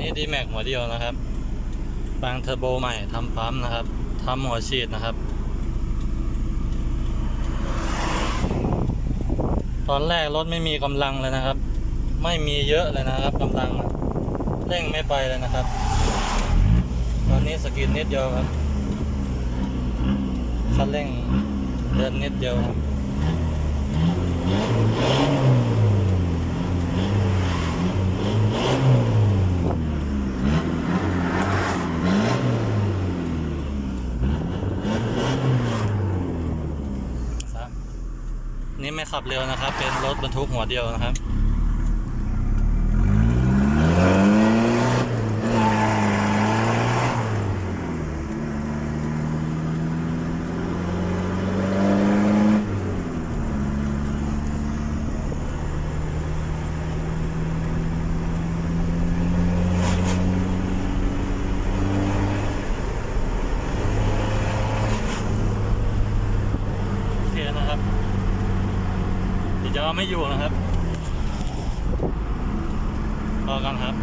นี้ดีแม็กหัวเดียวนะครับบางเทอร์โบใหม่ทำปั๊มนะครับทำหัวฉีดนะครับ ตอนแรกรถไม่มีกำลังเลยนะครับ ไม่มีเยอะเลยนะครับกำลังเร่งไม่ไปเลยนะครับ ตอนนี้สกินนิดเดียวครับคันเร่งเดินนิดเดียวครับ นี่ไม่ขับเร็วนะครับ เป็นรถบรรทุกหัวเดียวนะครับคนะครับ จะเอาไม่อยู่นะครับพอกันครับ